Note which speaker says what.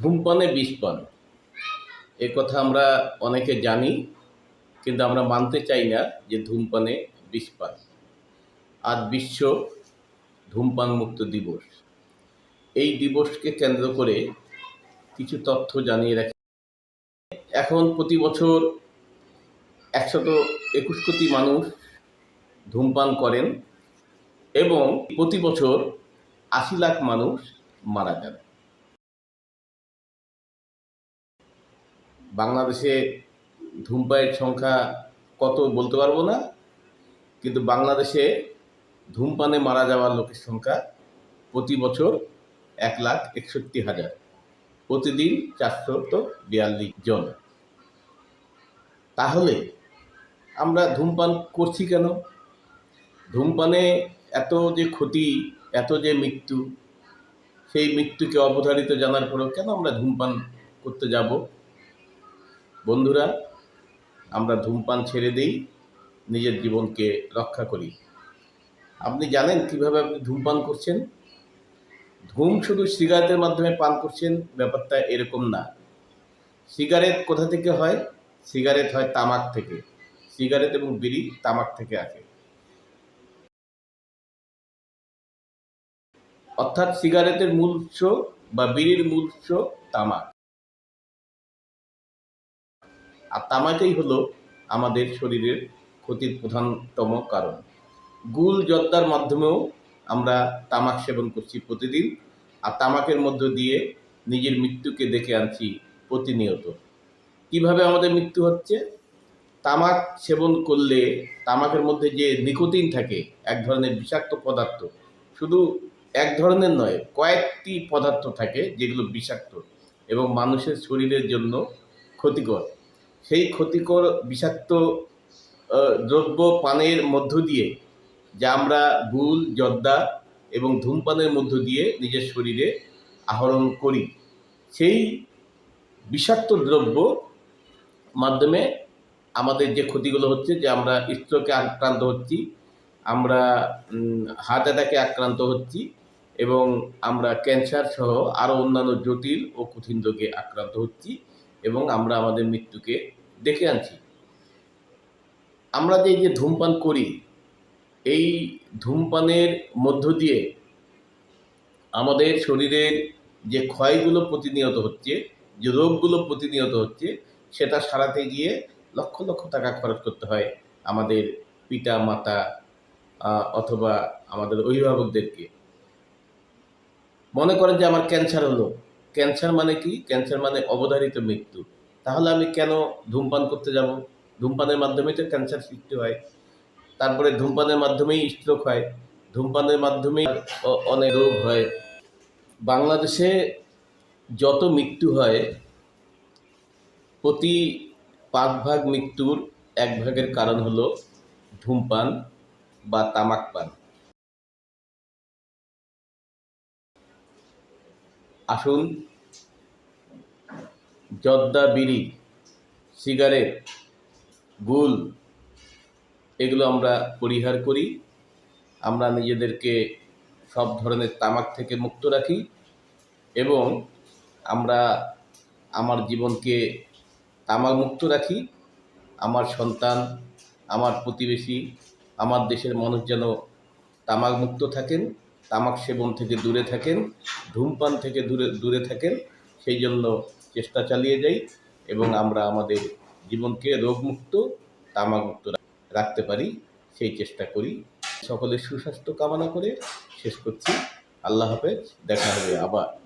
Speaker 1: ধূমপানে বিষপান। এ কথা আমরা অনেকে জানি, কিন্তু আমরা মানতে চাই না যে ধূমপানে বিষপান। আজ বিশ্ব ধূমপান মুক্ত দিবস। এই দিবসকে কেন্দ্র করে কিছু তথ্য জানিয়ে রাখি। এখন প্রতি বছর একশত একুশ কোটি মানুষ ধূমপান করেন এবং প্রতি বছর আশি লাখ মানুষ মারা যান। বাংলাদেশে ধূমপানের সংখ্যা কত বলতে পারব না, কিন্তু বাংলাদেশে ধূমপানে মারা যাওয়া লোকের সংখ্যা প্রতি বছর এক লাখ একষট্টি হাজার। প্রতিদিন চারশত বিয়াল্লিশ জন। তাহলে আমরা ধূমপান করছি কেন? ধূমপানে এত যে ক্ষতি, এত যে মৃত্যু, সেই মৃত্যুকে অবধারিত জানার পরেও কেন আমরা ধূমপান করতে যাব? বন্ধুরা, আমরা ধূমপান ছেড়ে দিই, নিজের জীবনকে রক্ষা করি। আপনি জানেন কীভাবে আপনি ধূমপান করছেন? ধূম শুধু সিগারেটের মাধ্যমে পান করছেন, ব্যাপারটা এরকম না। সিগারেট কোথা থেকে হয়? সিগারেট হয় তামাক থেকে। সিগারেট এবং বিড়ি তামাক থেকে আসে। অর্থাৎ সিগারেটের মূল উৎস বা বিড়ির মূল উৎস তামাক। আর তামাকেই হলো আমাদের শরীরের ক্ষতির প্রধানতম কারণ। গুল জর্দার মাধ্যমেও আমরা তামাক সেবন করছি প্রতিদিন, আর তামাকের মধ্য দিয়ে নিজের মৃত্যুকে দেখে আনছি প্রতিনিয়ত। কীভাবে আমাদের মৃত্যু হচ্ছে? তামাক সেবন করলে তামাকের মধ্যে যে নিকোটিন থাকে, এক ধরনের বিষাক্ত পদার্থ, শুধু এক ধরনের নয়, কয়েকটি পদার্থ থাকে যেগুলো বিষাক্ত এবং মানুষের শরীরের জন্য ক্ষতিকর। সেই ক্ষতিকর বিষাক্ত দ্রব্য পানের মধ্য দিয়ে যা আমরা গুল জর্দা এবং ধূমপানের মধ্য দিয়ে নিজের শরীরে আহরণ করি, সেই বিষাক্ত দ্রব্য মাধ্যমে আমাদের যে ক্ষতিগুলো হচ্ছে যে আমরা স্ট্রোকে আক্রান্ত হচ্ছি, আমরা হার্ট অ্যাটাকে আক্রান্ত হচ্ছি এবং আমরা ক্যান্সার সহ আরও অন্যান্য জটিল ও কঠিন রোগে আক্রান্ত হচ্ছি। এবং আমরা আমাদের মৃত্যুকে ডেকে আনছি। আমরা যে যে ধূমপান করি, এই ধূমপানের মধ্য দিয়ে আমাদের শরীরের যে ক্ষয়গুলো প্রতিনিয়ত হচ্ছে, যে রোগগুলো প্রতিনিয়ত হচ্ছে, সেটা সারাতে গিয়ে লক্ষ লক্ষ টাকা খরচ করতে হয় আমাদের পিতা, মাতা অথবা আমাদের অভিভাবকদেরকে। মনে করেন যে আমার ক্যান্সার হলো। ক্যান্সার মানে কি? ক্যান্সার মানে অবধারিত মৃত্যু। তাহলে আমি কেন ধূমপান করতে যাব? ধূমপানের মাধ্যমেই তো ক্যান্সার সৃষ্টি হয়। তারপরে ধূমপানের মাধ্যমেই স্ট্রোক হয়। ধূমপানের মাধ্যমেই অনেক রোগ হয়। বাংলাদেশে যত মৃত্যু হয়, প্রতি পাঁচ ভাগ মৃত্যুর এক ভাগের কারণ হলো ধূমপান বা তামাক পান আসুন। জর্দা বিড়ি, সিগারেট, গুল, এগুলো আমরা পরিহার করি। আমরা নিজেদেরকে সব ধরনের তামাক থেকে মুক্ত রাখি এবং আমরা আমার জীবনকে তামাক মুক্ত রাখি। আমার সন্তান, আমার প্রতিবেশী, আমার দেশের মানুষ যেন তামাক মুক্ত থাকেন। তামাক সেবন থেকে দূরে থাকেন, ধূমপান থেকে দূরে দূরে থাকেন, সেই জন্য চেষ্টা চালিয়ে যাই এবং আমরা আমাদের জীবনকে রোগমুক্ত, তামাকমুক্ত রাখতে পারি, সেই চেষ্টা করি। সকলের সুস্বাস্থ্য কামনা করে শেষ করছি। আল্লাহ হাফেজ, দেখা হবে আবার।